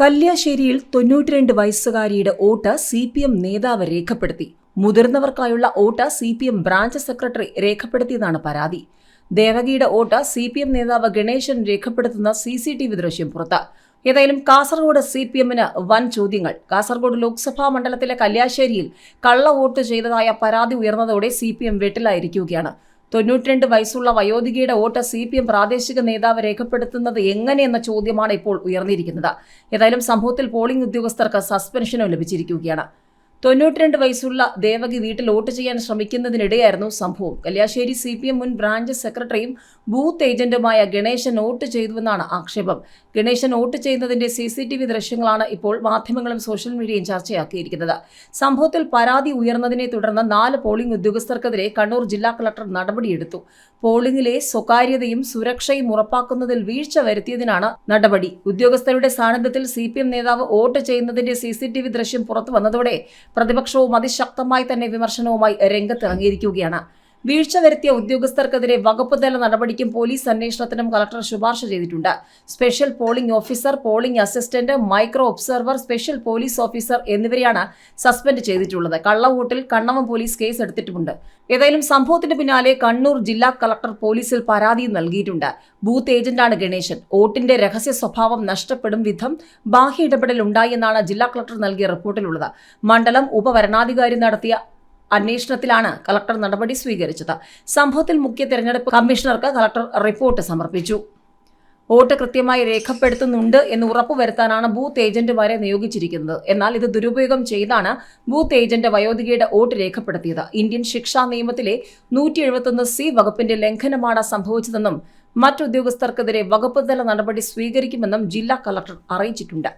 കല്യാശ്ശേരിയിൽ തൊണ്ണൂറ്റിരണ്ട് വയസ്സുകാരിയുടെ vote C P M നേതാവ് രേഖപ്പെടുത്തി. മുതിർന്നവർക്കായുള്ള vote C P M branch secretary രേഖപ്പെടുത്തിയതാണ് പരാതി. ദേവകിയുടെ വോട്ട് സി പി എം നേതാവ് ഗണേശൻ രേഖപ്പെടുത്തുന്ന സി സി ടി വി ദൃശ്യം പുറത്ത്. ഏതായാലും കാസർഗോഡ് സി പി എമ്മിന് വൻ ചോദ്യങ്ങൾ. കാസർഗോഡ് ലോക്സഭാ മണ്ഡലത്തിലെ കല്യാശ്ശേരിയിൽ കള്ള വോട്ട് ചെയ്തതായ പരാതി ഉയർന്നതോടെ സി പി എം വെട്ടിലായിരിക്കുകയാണ്. തൊണ്ണൂറ്റിരണ്ട് വയസ്സുള്ള വയോധികയുടെ വോട്ട് സി പി എം പ്രാദേശിക നേതാവ് രേഖപ്പെടുത്തുന്നത് എങ്ങനെയെന്ന ചോദ്യമാണ് ഇപ്പോൾ ഉയർന്നിരിക്കുന്നത്. ഏതായാലും സംഭവത്തിൽ പോളിംഗ് ഉദ്യോഗസ്ഥർക്ക് സസ്പെൻഷനും ലഭിച്ചിരിക്കുകയാണ്. തൊണ്ണൂറ്റിരണ്ട് വയസ്സുള്ള ദേവകി വീട്ടിൽ വോട്ട് ചെയ്യാൻ ശ്രമിക്കുന്നതിനിടെയായിരുന്നു സംഭവം. കല്യാശ്ശേരി സി പി എം മുൻ ബ്രാഞ്ച് സെക്രട്ടറിയും ബൂത്ത് ഏജന്റുമായ ഗണേശൻ വോട്ട് ചെയ്തുവെന്നാണ് ആക്ഷേപം. ഗണേശൻ വോട്ട് ചെയ്യുന്നതിന്റെ സി സി ടി വി ദൃശ്യങ്ങളാണ് ഇപ്പോൾ മാധ്യമങ്ങളും സോഷ്യൽ മീഡിയയും ചർച്ചയാക്കിയിരിക്കുന്നത്. സംഭവത്തിൽ പരാതി ഉയർന്നതിനെ തുടർന്ന് നാല് പോളിംഗ് ഉദ്യോഗസ്ഥർക്കെതിരെ കണ്ണൂർ ജില്ലാ കളക്ടർ നടപടിയെടുത്തു. പോളിംഗിലെ സ്വകാര്യതയും സുരക്ഷയും ഉറപ്പാക്കുന്നതിൽ വീഴ്ച വരുത്തിയതിനാണ് നടപടി. ഉദ്യോഗസ്ഥരുടെ സാന്നിധ്യത്തിൽ സി നേതാവ് വോട്ട് ചെയ്യുന്നതിന്റെ സി ദൃശ്യം പുറത്തു വന്നതോടെ പ്രതിപക്ഷവും അതിശക്തമായി തന്നെ വിമർശനവുമായി രംഗത്തിറങ്ങിയിരിക്കുകയാണ്. വീഴ്ച വരുത്തിയ ഉദ്യോഗസ്ഥർക്കെതിരെ വകുപ്പുതല നടപടിക്കും പോലീസ് അന്വേഷണത്തിനും കളക്ടർ ശുപാർശ ചെയ്തിട്ടുണ്ട്. Special polling officer polling assistant micro observer special police officer എന്നിവരെയാണ് സസ്പെൻഡ് ചെയ്തിട്ടുള്ളത്. കള്ളവോട്ടിൽ കണ്ണവം പോലീസ് കേസ് എടുത്തിട്ടുമുണ്ട്. ഏതായാലും സംഭവത്തിന് പിന്നാലെ കണ്ണൂർ ജില്ലാ കളക്ടർ പോലീസിൽ പരാതി നൽകിയിട്ടുണ്ട്. ബൂത്ത് ഏജന്റാണ് ഗണേശൻ. വോട്ടിന്റെ രഹസ്യ സ്വഭാവം നഷ്ടപ്പെടും വിധം ബാഹ്യ ഇടപെടൽ ഉണ്ടായെന്നാണ് ജില്ലാ കളക്ടർ നൽകിയ റിപ്പോർട്ടിലുള്ളത്. മണ്ഡലം ഉപവരണാധികാരി നടത്തിയ അന്വേഷണത്തിലാണ് കളക്ടർ നടപടി സ്വീകരിച്ചത്. സംഭവത്തിൽ മുഖ്യ തെരഞ്ഞെടുപ്പ് കമ്മീഷണർക്ക് കളക്ടർ റിപ്പോർട്ട് സമർപ്പിച്ചു. വോട്ട് കൃത്യമായി രേഖപ്പെടുത്തുന്നുണ്ട് എന്ന് ഉറപ്പുവരുത്താനാണ് ബൂത്ത് ഏജന്റുമാരെ നിയോഗിച്ചിരിക്കുന്നത്. എന്നാൽ ഇത് ദുരുപയോഗം ചെയ്താണ് ബൂത്ത് ഏജന്റ് വയോധികയുടെ വോട്ട് രേഖപ്പെടുത്തിയത്. ഇന്ത്യൻ ശിക്ഷാ നിയമത്തിലെ നൂറ്റി എഴുപത്തൊന്ന് സി വകുപ്പിന്റെ ലംഘനമാണ് സംഭവിച്ചതെന്നും മറ്റുദ്യോഗസ്ഥർക്കെതിരെ വകുപ്പ് തല നടപടി സ്വീകരിക്കുമെന്നും ജില്ലാ കളക്ടർ അറിയിച്ചിട്ടുണ്ട്.